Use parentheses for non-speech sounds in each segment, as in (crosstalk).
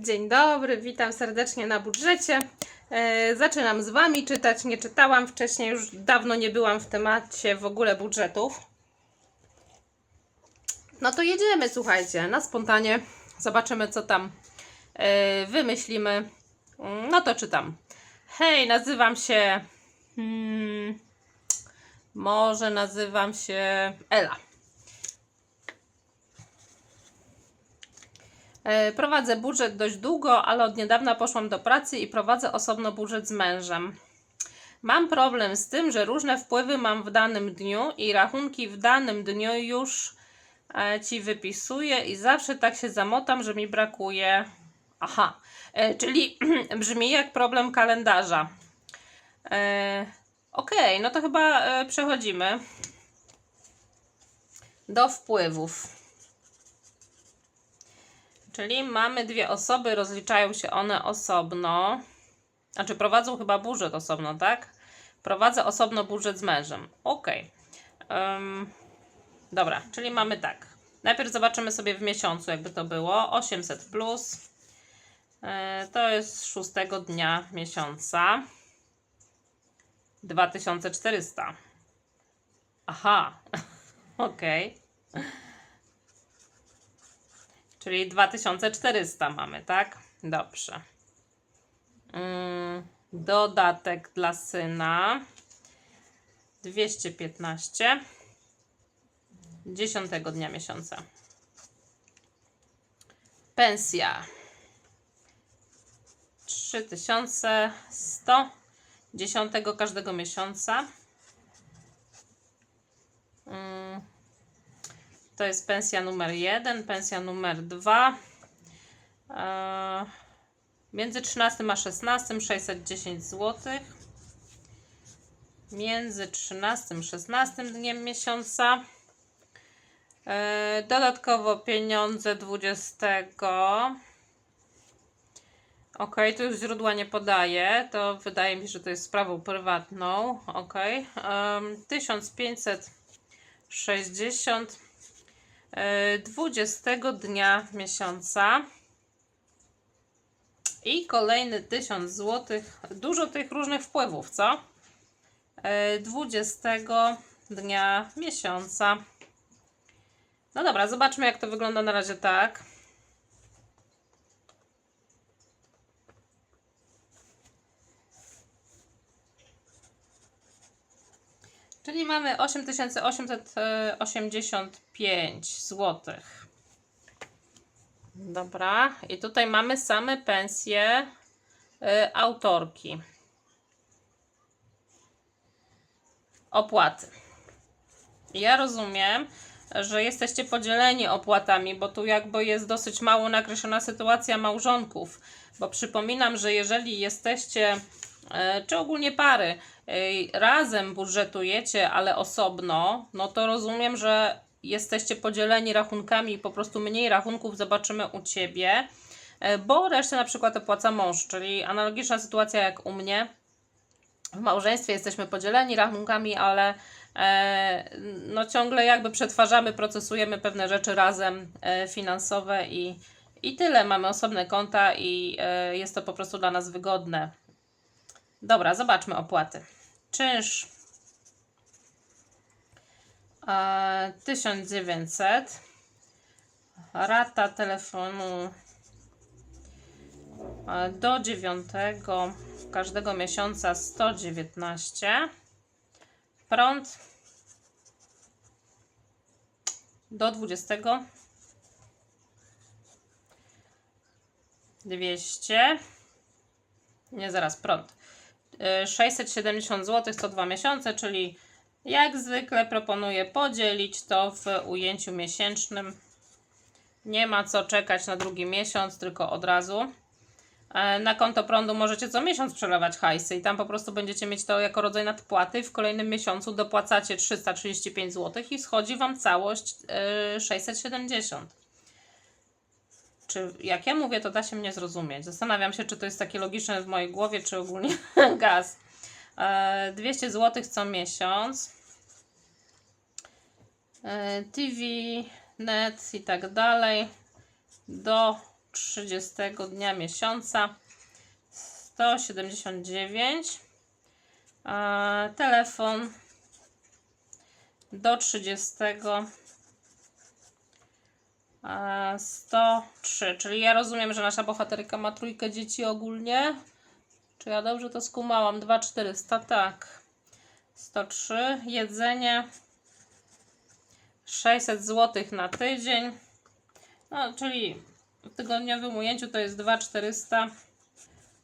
Dzień dobry, witam serdecznie na budżecie. E, zaczynam z Wami czytać. Nie czytałam wcześniej, już dawno nie byłam w temacie w ogóle budżetów. No to jedziemy, słuchajcie, na spontanie. Zobaczymy, co tam e, wymyślimy. No to czytam. Hej, nazywam się. Hmm, może nazywam się Ela. Prowadzę budżet dość długo, ale od niedawna poszłam do pracy i prowadzę osobno budżet z mężem. Mam problem z tym, że różne wpływy mam w danym dniu i rachunki w danym dniu już e, ci wypisuję i zawsze tak się zamotam, że mi brakuje. Aha, e, czyli (clears throat) brzmi jak problem kalendarza. E, Okej, no to chyba e, przechodzimy do wpływów. Czyli mamy dwie osoby, rozliczają się one osobno. Znaczy prowadzą chyba budżet osobno, tak? Prowadzę osobno budżet z mężem. Ok. Em, dobra, czyli mamy tak. Najpierw zobaczymy sobie w miesiącu, jakby to było. 800 plus. E, to jest szóstego dnia miesiąca. 2400. Aha. (laughs) Okej. Czyli 2400 mamy, tak? Dobrze. Mm, dodatek dla syna 215 10 dnia miesiąca. Pensja 3100 10 każdego miesiąca. To jest pensja numer 1, pensja numer 2. Eee, między 13 a 16 610 zł. Między 13 a 16 dniem miesiąca. Eee, dodatkowo pieniądze 20. Ok, tu już źródła nie podaję. To wydaje mi się, że to jest sprawą prywatną. Ok. Um, 1560 e, 20 dnia miesiąca. I kolejny 1000 zł. Dużo tych różnych wpływów, co? E, 20 dnia miesiąca. No dobra, zobaczmy jak to wygląda na razie tak. Czyli mamy 8885 zł. Dobra, i tutaj mamy same pensje y, autorki. Opłaty. Ja rozumiem, że jesteście podzieleni opłatami, bo tu jakby jest dosyć mało nakreślona sytuacja małżonków. Bo przypominam, że jeżeli jesteście, e, czy ogólnie pary, razem budżetujecie, ale osobno, no to rozumiem, że jesteście podzieleni rachunkami i po prostu mniej rachunków zobaczymy u ciebie, e, bo resztę na przykład opłaca mąż, czyli analogiczna sytuacja jak u mnie. W małżeństwie jesteśmy podzieleni rachunkami, ale e, no ciągle jakby przetwarzamy, procesujemy pewne rzeczy razem e, finansowe i, i tyle. Mamy osobne konta i jest to po prostu dla nas wygodne. Dobra, zobaczmy opłaty. Czynsz e, 1900. Rata telefonu e, do 9 każdego miesiąca 119. Prąd do 20 200 nie zaraz prąd 670 zł co dwa miesiące, czyli jak zwykle proponuję podzielić to w ujęciu miesięcznym. Nie ma co czekać na drugi miesiąc, tylko od razu. E, Na konto prądu możecie co miesiąc przelewać hajsy i tam po prostu będziecie mieć to jako rodzaj nadpłaty. W kolejnym miesiącu dopłacacie 335 zł i schodzi Wam całość e, 670. Czy jak ja mówię, to da się mnie zrozumieć. Zastanawiam się, czy to jest takie logiczne w mojej głowie, czy ogólnie (laughs) gaz. E, 200 zł co miesiąc. E, TV, net i tak dalej. Do 30 dnia miesiąca 179. E, telefon do 30 e, 103. Czyli ja rozumiem, że nasza bohaterka ma trójkę dzieci ogólnie. Czy ja dobrze to skumałam? 2400, tak. 103. Jedzenie 600 zł na tydzień. No, czyli w tygodniowym ujęciu to jest 2400.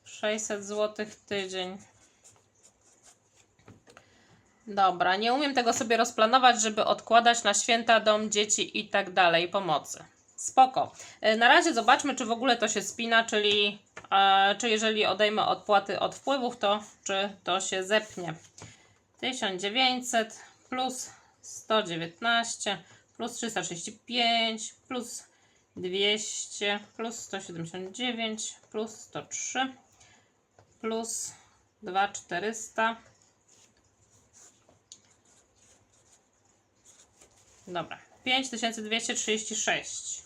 600 zł tydzień. Dobra, nie umiem tego sobie rozplanować, żeby odkładać na święta, dom, dzieci i tak dalej, pomocy. Spoko. E, Na razie zobaczmy, czy w ogóle to się spina, czyli e, czy jeżeli odejmę odpłaty od wpływów, to czy to się zepnie. 1900 plus 119 plus 335 plus 200 plus 179 plus 103 plus 2400 Dobra, 5236.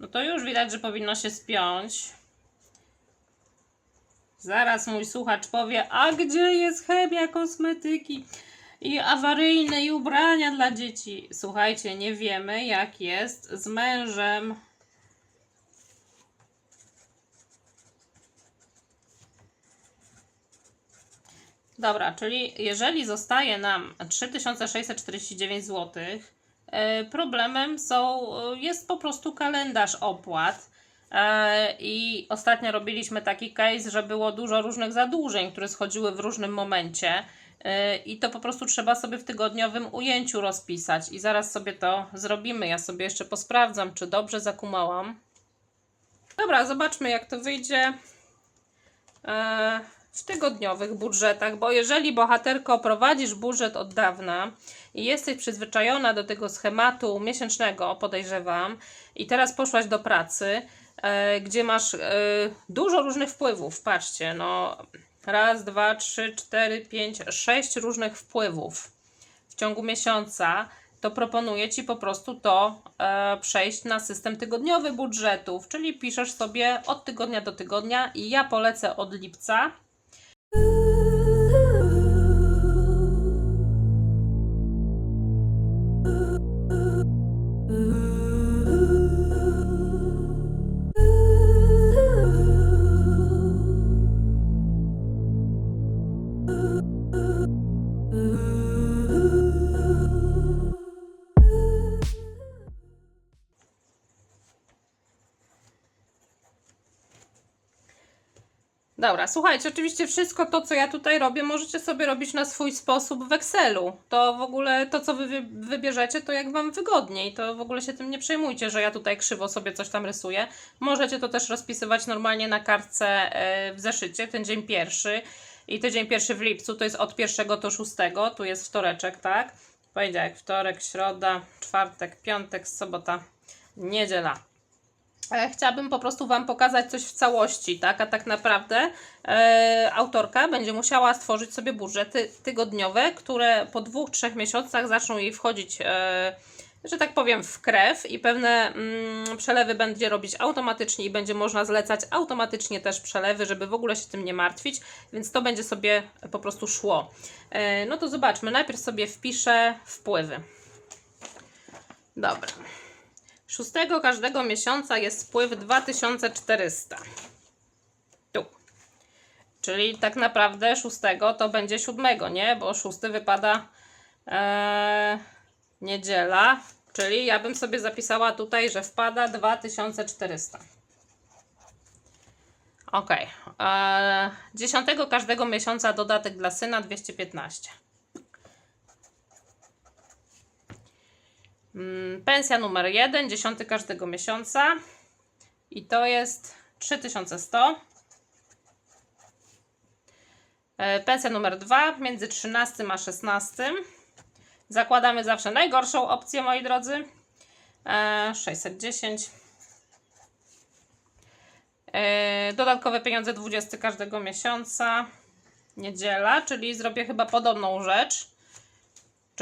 No to już widać, że powinno się spiąć. Zaraz mój słuchacz powie, a gdzie jest chemia, kosmetyki i awaryjne i ubrania dla dzieci? Słuchajcie, nie wiemy jak jest z mężem. Dobra, czyli jeżeli zostaje nam 3649 zł, e, problemem są, e, jest po prostu kalendarz opłat. E, I ostatnio robiliśmy taki case, że było dużo różnych zadłużeń, które schodziły w różnym momencie. E, I to po prostu trzeba sobie w tygodniowym ujęciu rozpisać. I zaraz sobie to zrobimy. Ja sobie jeszcze posprawdzam, czy dobrze zakumałam. Dobra, zobaczmy jak to wyjdzie e, w tygodniowych budżetach, bo jeżeli bohaterko prowadzisz budżet od dawna i jesteś przyzwyczajona do tego schematu miesięcznego, podejrzewam, i teraz poszłaś do pracy, e, gdzie masz e, dużo różnych wpływów, patrzcie, no raz, dwa, trzy, cztery, pięć, sześć różnych wpływów w ciągu miesiąca, to proponuję Ci po prostu to e, przejść na system tygodniowy budżetów, czyli piszesz sobie od tygodnia do tygodnia i ja polecę od lipca. Dobra, słuchajcie, oczywiście wszystko to, co ja tutaj robię, możecie sobie robić na swój sposób w Excelu. To w ogóle to, co wy wy- wybierzecie, to jak Wam wygodniej. To w ogóle się tym nie przejmujcie, że ja tutaj krzywo sobie coś tam rysuję. Możecie to też rozpisywać normalnie na kartce e, w zeszycie, ten dzień pierwszy. I tydzień pierwszy w lipcu to jest od pierwszego do szóstego. Tu jest wtoreczek, tak? Poniedziałek, wtorek, środa, czwartek, piątek, sobota, niedziela. E, Chciałabym po prostu Wam pokazać coś w całości, tak? A tak naprawdę e, autorka będzie musiała stworzyć sobie budżety tygodniowe, które po dwóch, trzech miesiącach zaczną jej wchodzić, e, że tak powiem, w krew i pewne mm, przelewy będzie robić automatycznie i będzie można zlecać automatycznie też przelewy, żeby w ogóle się tym nie martwić, więc to będzie sobie po prostu szło. E, no to zobaczmy, najpierw sobie wpiszę wpływy. Dobra. Szóstego każdego miesiąca jest wpływ 2400. Tu. Czyli tak naprawdę szóstego to będzie siódmego, nie? Bo szósty wypada e, niedziela. Czyli ja bym sobie zapisała tutaj, że wpada 2400. Ok. E, dziesiątego każdego miesiąca dodatek dla syna 215. Pensja numer 1, 10 każdego miesiąca i to jest 3100. E, Pensja numer 2 między 13 a 16. Zakładamy zawsze najgorszą opcję, moi drodzy. E, 610. E, Dodatkowe pieniądze 20 każdego miesiąca. Niedziela, czyli zrobię chyba podobną rzecz.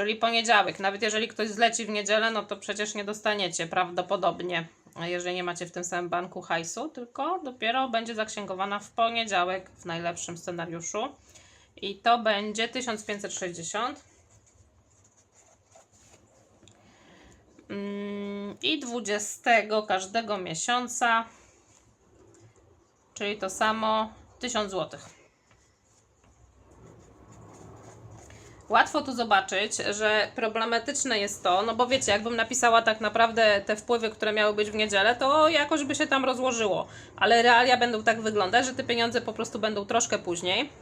Czyli poniedziałek. Nawet jeżeli ktoś zleci w niedzielę, no to przecież nie dostaniecie prawdopodobnie, jeżeli nie macie w tym samym banku hajsu, tylko dopiero będzie zaksięgowana w poniedziałek w najlepszym scenariuszu. I to będzie 1560. Mm, I 20 każdego miesiąca, czyli to samo 1000 zł. Łatwo tu zobaczyć, że problematyczne jest to, no bo wiecie, jakbym napisała tak naprawdę te wpływy, które miały być w niedzielę, to jakoś by się tam rozłożyło. Ale realia będą tak wyglądać, że te pieniądze po prostu będą troszkę później.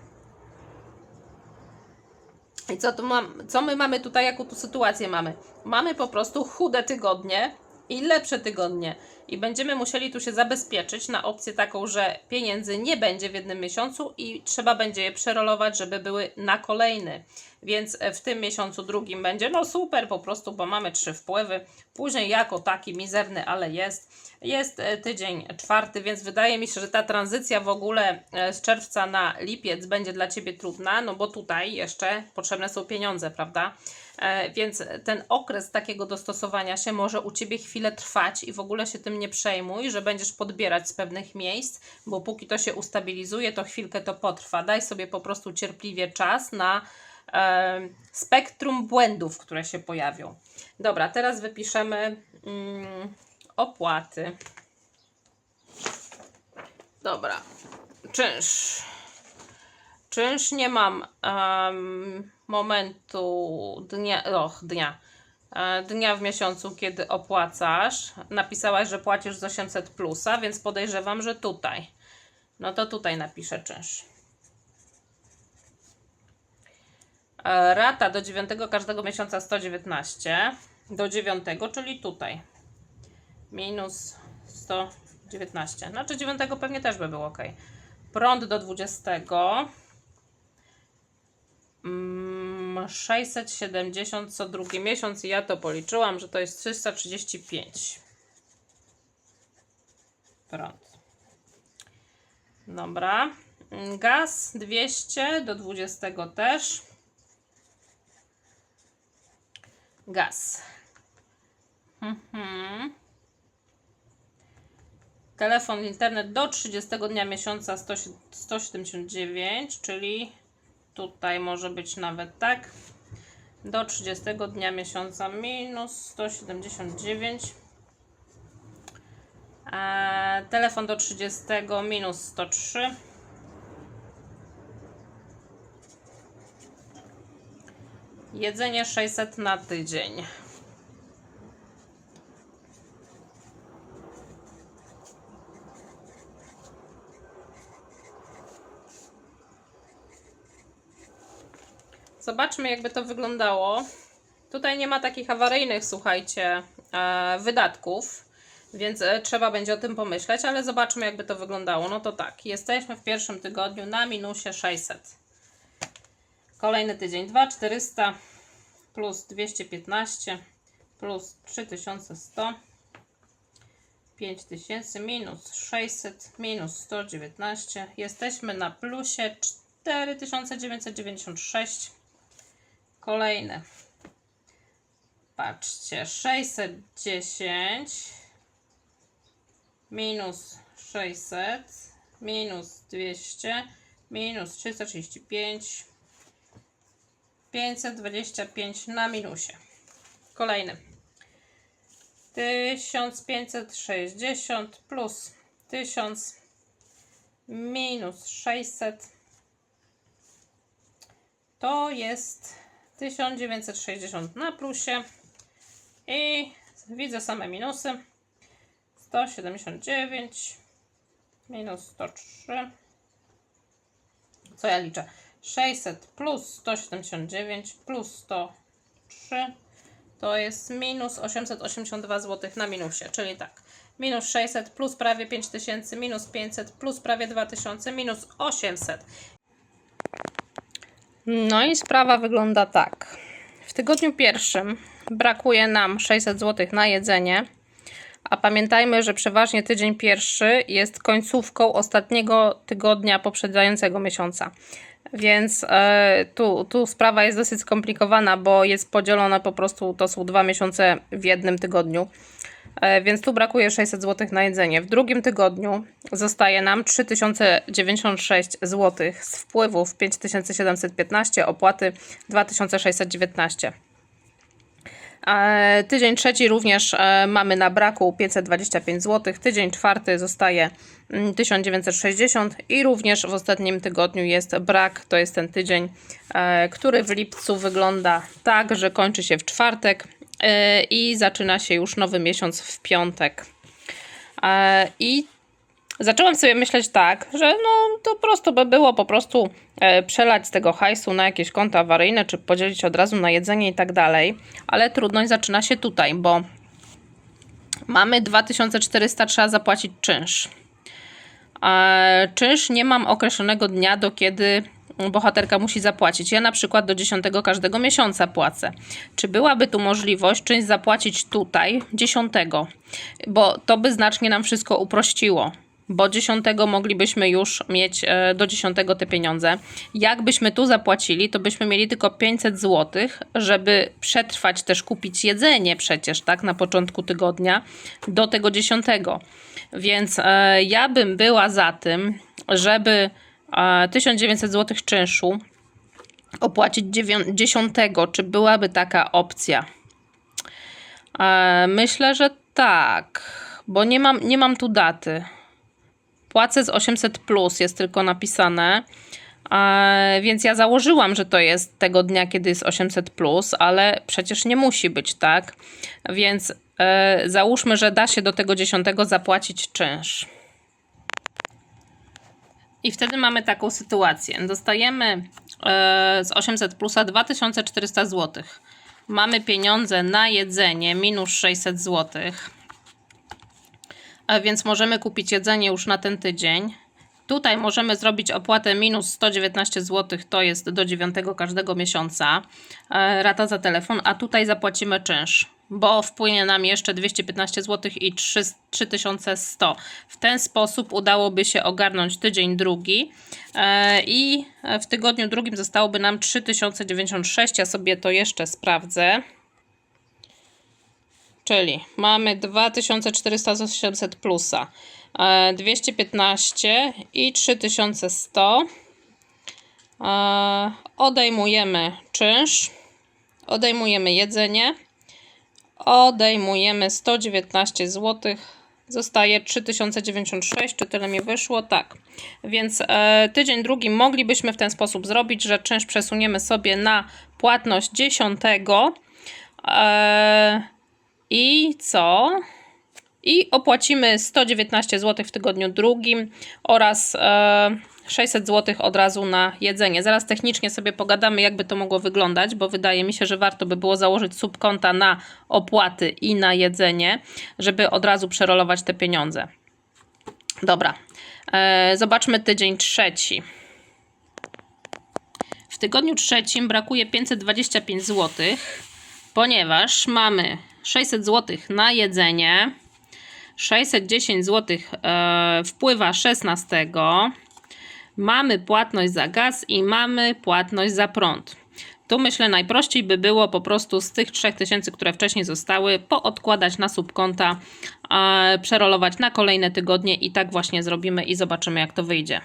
I co, tu mam, co my mamy tutaj, jaką tu sytuację mamy? Mamy po prostu chude tygodnie i lepsze tygodnie. I będziemy musieli tu się zabezpieczyć na opcję taką, że pieniędzy nie będzie w jednym miesiącu i trzeba będzie je przerolować, żeby były na kolejny. Więc e, w tym miesiącu drugim będzie no super po prostu, bo mamy trzy wpływy. Później jako taki mizerny, ale jest. Jest e, tydzień czwarty, więc wydaje mi się, że ta tranzycja w ogóle e, z czerwca na lipiec będzie dla Ciebie trudna, no bo tutaj jeszcze potrzebne są pieniądze, prawda? E, Więc ten okres takiego dostosowania się może u Ciebie chwilę trwać i w ogóle się tym nie przejmuj, że będziesz podbierać z pewnych miejsc, bo póki to się ustabilizuje, to chwilkę to potrwa. Daj sobie po prostu cierpliwie czas na e, spektrum błędów, które się pojawią. Dobra, teraz wypiszemy mm, opłaty. Dobra, czynsz. Czynsz nie mam em, momentu dnia, och, dnia, e, dnia w miesiącu, kiedy opłacasz. Napisałaś, że płacisz z 800 plusa, więc podejrzewam, że tutaj. No to tutaj napiszę czynsz. E, Rata do 9 każdego miesiąca 119. Do 9, czyli tutaj. Minus 119. Znaczy 9 pewnie też by było ok. Prąd do 20. Mm, 670 co drugi miesiąc i ja to policzyłam, że to jest 335. Prąd. Dobra. Mm, Gaz 200 do 20 też. Gaz. Mhm. Telefon, internet do 30 dnia miesiąca 100 179, czyli tutaj może być nawet tak. Do 30 dnia miesiąca minus 179. A telefon do 30 minus 103. Jedzenie 600 na tydzień. Zobaczmy, jakby to wyglądało. Tutaj nie ma takich awaryjnych, słuchajcie, e, wydatków, więc e, trzeba będzie o tym pomyśleć, ale zobaczmy, jakby to wyglądało. No to tak, jesteśmy w pierwszym tygodniu na minusie 600. Kolejny tydzień 2400 plus 215 plus 3100 5000 minus 600 minus 119 jesteśmy na plusie 4996 kolejne patrzcie 610 minus 600 minus 200 minus 335 525 na minusie. Kolejny. 1560 plus 1000 minus 600 to jest 1960 na plusie. I widzę same minusy. 179 minus 103 co ja liczę? 600 plus 179 plus 103 to jest minus 882 zł na minusie, czyli tak. Minus 600 plus prawie 5000, minus 500 plus prawie 2000, minus 800. No i sprawa wygląda tak. W tygodniu pierwszym brakuje nam 600 zł na jedzenie, a pamiętajmy, że przeważnie tydzień pierwszy jest końcówką ostatniego tygodnia poprzedzającego miesiąca. Więc e, tu, tu sprawa jest dosyć skomplikowana, bo jest podzielona po prostu, to są dwa miesiące w jednym tygodniu. E, więc tu brakuje 600 zł na jedzenie. W drugim tygodniu zostaje nam 3096 zł z wpływów 5715, opłaty 2619. E, Tydzień trzeci również e, mamy na braku 525 zł. Tydzień czwarty zostaje mm, 1960 i również w ostatnim tygodniu jest brak. To jest ten tydzień, który w lipcu wygląda tak, że kończy się w czwartek i zaczyna się już nowy miesiąc w piątek. E, I zaczęłam sobie myśleć tak, że no to prosto by było po prostu e, przelać z tego hajsu na jakieś konta awaryjne, czy podzielić od razu na jedzenie i tak dalej, ale trudność zaczyna się tutaj, bo mamy 2400, trzeba zapłacić czynsz. E, czynsz nie mam określonego dnia, do kiedy bohaterka musi zapłacić. Ja na przykład do 10 każdego miesiąca płacę. Czy byłaby tu możliwość czynsz zapłacić tutaj 10? Bo to by znacznie nam wszystko uprościło. Bo 10 moglibyśmy już mieć e, do 10 te pieniądze. Jakbyśmy tu zapłacili, to byśmy mieli tylko 500 zł, żeby przetrwać też kupić jedzenie przecież, tak, na początku tygodnia do tego 10. Więc e, ja bym była za tym, żeby 1900 zł czynszu opłacić 10. Czy byłaby taka opcja? E, myślę, że tak, bo nie mam, nie mam tu daty. Płacę z 800, plus, jest tylko napisane. E, więc ja założyłam, że to jest tego dnia, kiedy jest 800, plus, ale przecież nie musi być, tak? Więc e, załóżmy, że da się do tego 10 zapłacić czynsz. I wtedy mamy taką sytuację. Dostajemy e, z 800 plusa 2400 zł. Mamy pieniądze na jedzenie minus 600 zł. A więc możemy kupić jedzenie już na ten tydzień. Tutaj możemy zrobić opłatę minus 119 zł, to jest do 9 każdego miesiąca, e, rata za telefon, a tutaj zapłacimy czynsz, bo wpłynie nam jeszcze 215 zł i 3, 3100. W ten sposób udałoby się ogarnąć tydzień drugi e, i w tygodniu drugim zostałoby nam 3096. Ja sobie to jeszcze sprawdzę. Czyli mamy 2400 z 800 plusa, e, 215 i 3100. E, Odejmujemy czynsz, odejmujemy jedzenie, odejmujemy 119 zł. Zostaje 3096, czy tyle mi wyszło? Tak. Więc e, tydzień drugi moglibyśmy w ten sposób zrobić, że czynsz przesuniemy sobie na płatność 10. E, i co? I opłacimy 119 zł w tygodniu drugim oraz e, 600 zł od razu na jedzenie. Zaraz technicznie sobie pogadamy, jakby to mogło wyglądać, bo wydaje mi się, że warto by było założyć subkonta na opłaty i na jedzenie, żeby od razu przerolować te pieniądze. Dobra, e, zobaczmy tydzień trzeci. W tygodniu trzecim brakuje 525 zł, ponieważ mamy 600 zł na jedzenie, 610 zł e, wpływa 16, mamy płatność za gaz i mamy płatność za prąd. Tu myślę najprościej by było po prostu z tych 3000, które wcześniej zostały, poodkładać na subkonta, e, przerolować na kolejne tygodnie i tak właśnie zrobimy i zobaczymy jak to wyjdzie.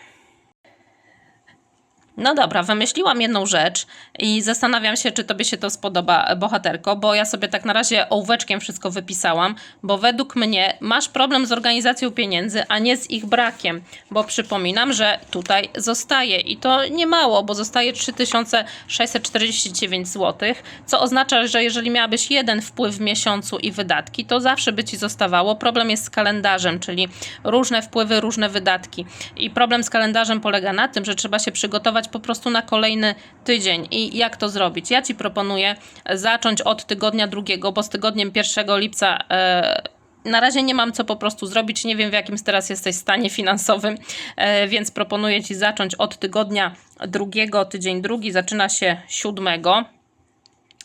No dobra, wymyśliłam jedną rzecz i zastanawiam się, czy tobie się to spodoba, bohaterko, bo ja sobie tak na razie ołóweczkiem wszystko wypisałam, bo według mnie masz problem z organizacją pieniędzy, a nie z ich brakiem, bo przypominam, że tutaj zostaje i to nie mało, bo zostaje 3649 zł, co oznacza, że jeżeli miałabyś jeden wpływ w miesiącu i wydatki, to zawsze by ci zostawało. Problem jest z kalendarzem, czyli różne wpływy, różne wydatki. I problem z kalendarzem polega na tym, że trzeba się przygotować po prostu na kolejny tydzień. I jak to zrobić? Ja Ci proponuję zacząć od tygodnia drugiego, bo z tygodniem 1 lipca. E, na razie nie mam co po prostu zrobić, nie wiem w jakim teraz jesteś stanie finansowym, e, więc proponuję Ci zacząć od tygodnia drugiego, tydzień drugi zaczyna się siódmego.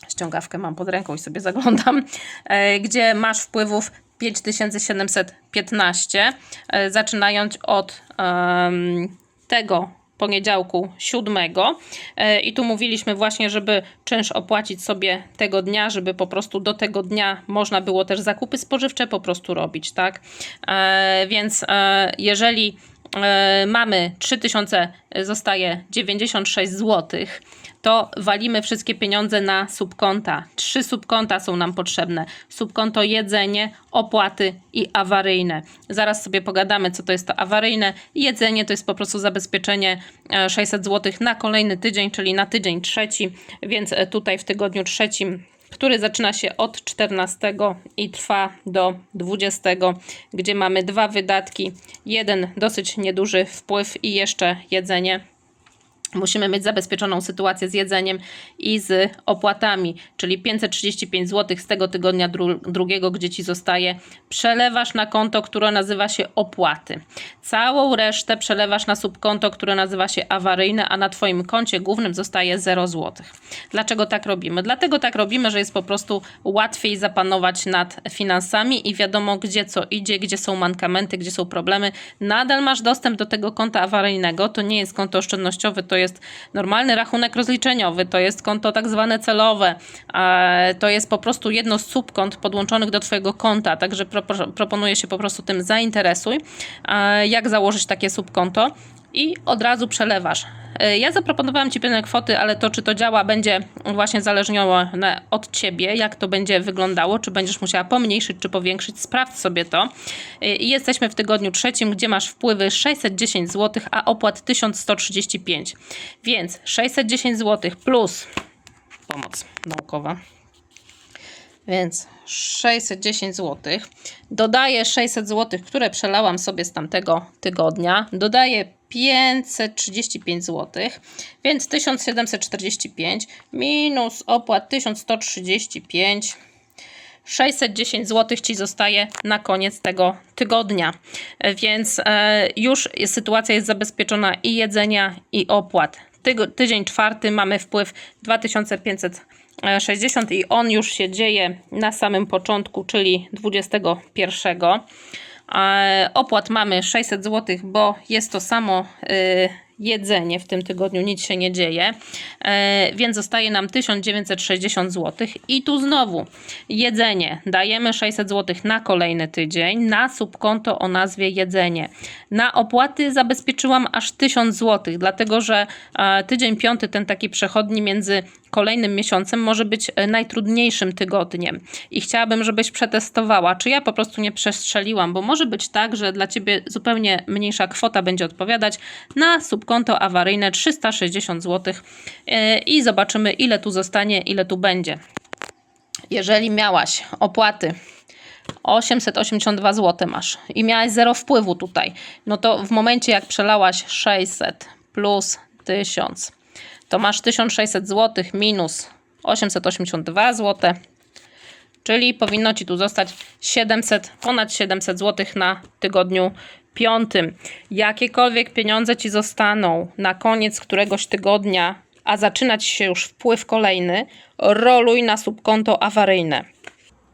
Ściągawkę mam pod ręką i sobie zaglądam, e, gdzie masz wpływów 5715, e, zaczynając od tego poniedziałku 7. E, I tu mówiliśmy właśnie, żeby czynsz opłacić sobie tego dnia, żeby po prostu do tego dnia można było też zakupy spożywcze po prostu robić, tak? E, Więc e, jeżeli mamy 3000, e, zostaje 96 zł, to walimy wszystkie pieniądze na subkonta. Trzy subkonta są nam potrzebne. Subkonto jedzenie, opłaty i awaryjne. Zaraz sobie pogadamy, co to jest to awaryjne. Jedzenie to jest po prostu zabezpieczenie e, 600 zł na kolejny tydzień, czyli na tydzień trzeci, więc e, tutaj w tygodniu trzecim który zaczyna się od 14 i trwa do 20, gdzie mamy dwa wydatki, jeden dosyć nieduży wpływ i jeszcze jedzenie. Musimy mieć zabezpieczoną sytuację z jedzeniem i z opłatami, czyli 535 zł z tego tygodnia dru drugiego, gdzie ci zostaje, przelewasz na konto, które nazywa się opłaty. Całą resztę przelewasz na subkonto, które nazywa się awaryjne, a na Twoim koncie głównym zostaje 0 zł. Dlaczego tak robimy? Dlatego tak robimy, że jest po prostu łatwiej zapanować nad finansami i wiadomo, gdzie co idzie, gdzie są mankamenty, gdzie są problemy. Nadal masz dostęp do tego konta awaryjnego, to nie jest konto oszczędnościowe, to jest normalny rachunek rozliczeniowy, to jest konto tak zwane celowe, to jest po prostu jedno z subkont podłączonych do Twojego konta, także propo- proponuję się po prostu tym zainteresuj, jak założyć takie subkonto i od razu przelewasz. E, Ja zaproponowałam Ci pewne kwoty, ale to, czy to działa, będzie właśnie zależniało od Ciebie, jak to będzie wyglądało, czy będziesz musiała pomniejszyć, czy powiększyć. Sprawdź sobie to. E, I jesteśmy w tygodniu trzecim, gdzie masz wpływy 610 zł, a opłat 1135. Więc 610 zł plus pomoc naukowa. Więc 610 zł. Dodaję 600 zł, które przelałam sobie z tamtego tygodnia. Dodaję 535 zł, więc 1745 minus opłat 1135. 610 zł Ci zostaje na koniec tego tygodnia. Więc e, już sytuacja jest zabezpieczona i jedzenia, i opłat. Tydzień czwarty mamy wpływ 2560 i on już się dzieje na samym początku, czyli 21. Opłat mamy 600 zł, bo jest to samo y, jedzenie w tym tygodniu, nic się nie dzieje, e, więc zostaje nam 1960 zł. I tu znowu jedzenie, dajemy 600 zł na kolejny tydzień, na subkonto o nazwie jedzenie. Na opłaty zabezpieczyłam aż 1000 zł, dlatego że e, tydzień piąty, ten taki przechodni między kolejnym miesiącem może być e, najtrudniejszym tygodniem. I chciałabym, żebyś przetestowała, czy ja po prostu nie przestrzeliłam, bo może być tak, że dla ciebie zupełnie mniejsza kwota będzie odpowiadać na subkonto awaryjne 360 zł e, i zobaczymy, ile tu zostanie, ile tu będzie. Jeżeli miałaś opłaty 882 zł masz i miałaś zero wpływu tutaj, no to w momencie jak przelałaś 600 plus 1000, to masz 1600 zł minus 882 zł, czyli powinno Ci tu zostać 700, ponad 700 zł na tygodniu piątym. Jakiekolwiek pieniądze Ci zostaną na koniec któregoś tygodnia, a zaczynać się już wpływ kolejny, roluj na subkonto awaryjne.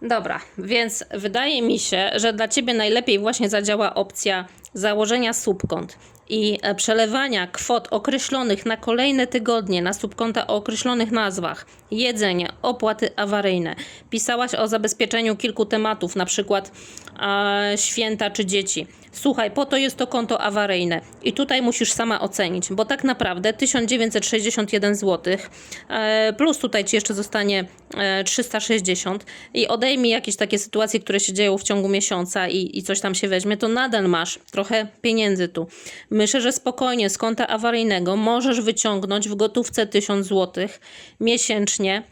Dobra, więc wydaje mi się, że dla Ciebie najlepiej właśnie zadziała opcja założenia subkont i e, przelewania kwot określonych na kolejne tygodnie na subkonta o określonych nazwach. Jedzenie, opłaty awaryjne. Pisałaś o zabezpieczeniu kilku tematów, na przykład e, święta czy dzieci. Słuchaj, po to jest to konto awaryjne i tutaj musisz sama ocenić, bo tak naprawdę 1961 zł e, plus tutaj Ci jeszcze zostanie e, 360 i odejmij jakieś takie sytuacje, które się dzieją w ciągu miesiąca i, i coś tam się weźmie, to nadal masz trochę pieniędzy tu. Myślę, że spokojnie z konta awaryjnego możesz wyciągnąć w gotówce 1000 zł miesięcznie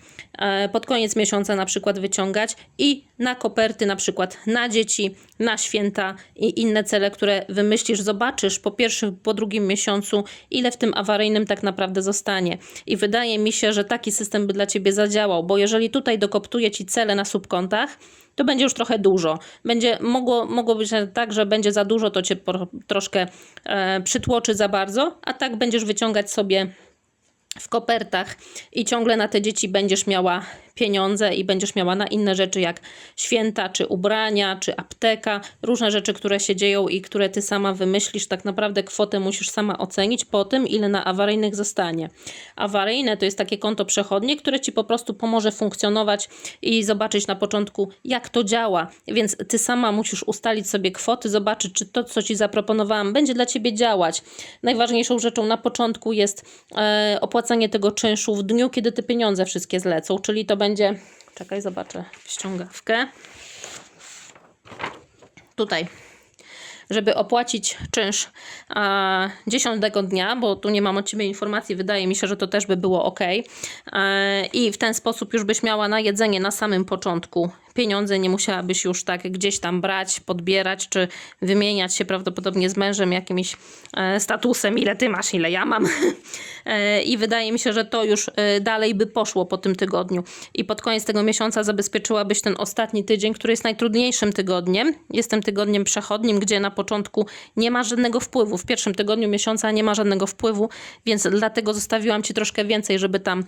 pod koniec miesiąca na przykład wyciągać i na koperty na przykład na dzieci, na święta i inne cele, które wymyślisz, zobaczysz po pierwszym, po drugim miesiącu, ile w tym awaryjnym tak naprawdę zostanie. I wydaje mi się, że taki system by dla Ciebie zadziałał, bo jeżeli tutaj dokoptuje Ci cele na subkontach, to będzie już trochę dużo. Będzie mogło, mogło być tak, że będzie za dużo, to Cię po, troszkę e, przytłoczy za bardzo, a tak będziesz wyciągać sobie w kopertach i ciągle na te dzieci będziesz miała pieniądze i będziesz miała na inne rzeczy jak święta, czy ubrania, czy apteka, różne rzeczy, które się dzieją i które ty sama wymyślisz. Tak naprawdę kwotę musisz sama ocenić po tym, ile na awaryjnych zostanie. Awaryjne to jest takie konto przechodnie, które ci po prostu pomoże funkcjonować i zobaczyć na początku, jak to działa. Więc ty sama musisz ustalić sobie kwoty, zobaczyć, czy to, co ci zaproponowałam, będzie dla ciebie działać. Najważniejszą rzeczą na początku jest e, opłacanie tego czynszu w dniu, kiedy te pieniądze wszystkie zlecą, czyli to będzie. Czekaj, zobaczę ściągawkę. Tutaj żeby opłacić czynsz a, 10 dnia, bo tu nie mam od Ciebie informacji, wydaje mi się, że to też by było ok. I w ten sposób już byś miała na jedzenie na samym początku pieniądze, nie musiałabyś już tak gdzieś tam brać, podbierać, czy wymieniać się prawdopodobnie z mężem jakimś e, statusem, ile Ty masz, ile ja mam. (laughs) E, I wydaje mi się, że to już e, dalej by poszło po tym tygodniu. I pod koniec tego miesiąca zabezpieczyłabyś ten ostatni tydzień, który jest najtrudniejszym tygodniem. Jest tym tygodniem przechodnim, gdzie na początku nie ma żadnego wpływu. W pierwszym tygodniu miesiąca nie ma żadnego wpływu, więc dlatego zostawiłam Ci troszkę więcej, żeby tam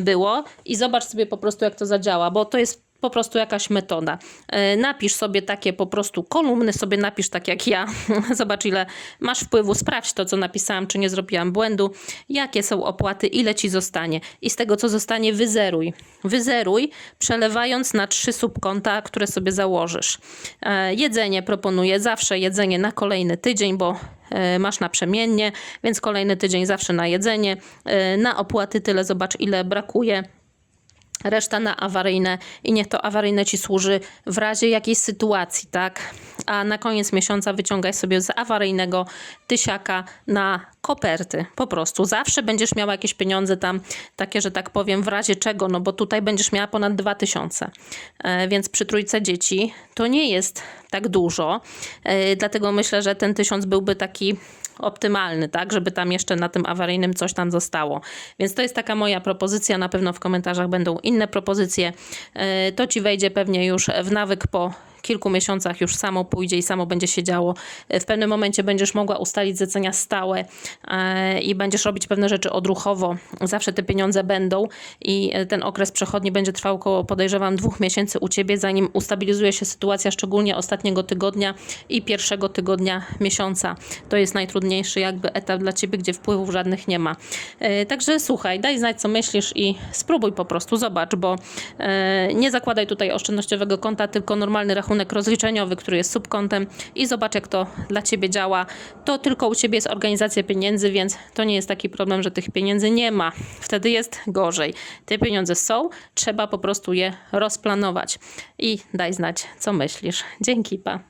było. I zobacz sobie po prostu, jak to zadziała, bo to jest po prostu jakaś metoda. E, Napisz sobie takie po prostu kolumny, sobie napisz tak jak ja. (laughs) Zobacz, ile masz wpływu, sprawdź to, co napisałam, czy nie zrobiłam błędu, jakie są opłaty, ile ci zostanie. I z tego, co zostanie, wyzeruj. Wyzeruj, przelewając na trzy subkonta, które sobie założysz. E, Jedzenie proponuję zawsze jedzenie na kolejny tydzień, bo e, masz naprzemiennie, więc kolejny tydzień zawsze na jedzenie. Na opłaty tyle, zobacz, ile brakuje reszta na awaryjne i niech to awaryjne ci służy w razie jakiejś sytuacji, tak? A na koniec miesiąca wyciągaj sobie z awaryjnego tysiaka na koperty. Po prostu zawsze będziesz miała jakieś pieniądze tam, takie, że tak powiem, w razie czego, no bo tutaj będziesz miała ponad 2000. E, więc przy trójce dzieci to nie jest tak dużo. E, dlatego myślę, że ten tysiąc byłby taki optymalny, tak, żeby tam jeszcze na tym awaryjnym coś tam zostało. Więc to jest taka moja propozycja, na pewno w komentarzach będą inne propozycje. E, To ci wejdzie pewnie już w nawyk po kilku miesiącach już samo pójdzie i samo będzie się działo. E, W pewnym momencie będziesz mogła ustalić zlecenia stałe e, i będziesz robić pewne rzeczy odruchowo. Zawsze te pieniądze będą i e, ten okres przechodni będzie trwał około podejrzewam dwóch miesięcy u Ciebie, zanim ustabilizuje się sytuacja, szczególnie ostatniego tygodnia i pierwszego tygodnia miesiąca. To jest najtrudniejszy jakby etap dla Ciebie, gdzie wpływów żadnych nie ma. Także słuchaj, daj znać co myślisz i spróbuj po prostu, zobacz, bo nie zakładaj tutaj oszczędnościowego konta, tylko normalny rachunek rozliczeniowy, który jest subkontem i zobacz jak to dla Ciebie działa. To tylko u Ciebie jest organizacja pieniędzy, więc to nie jest taki problem, że tych pieniędzy nie ma. Wtedy jest gorzej. Te pieniądze są, trzeba po prostu je rozplanować. I daj znać, co myślisz. Dzięki, pa.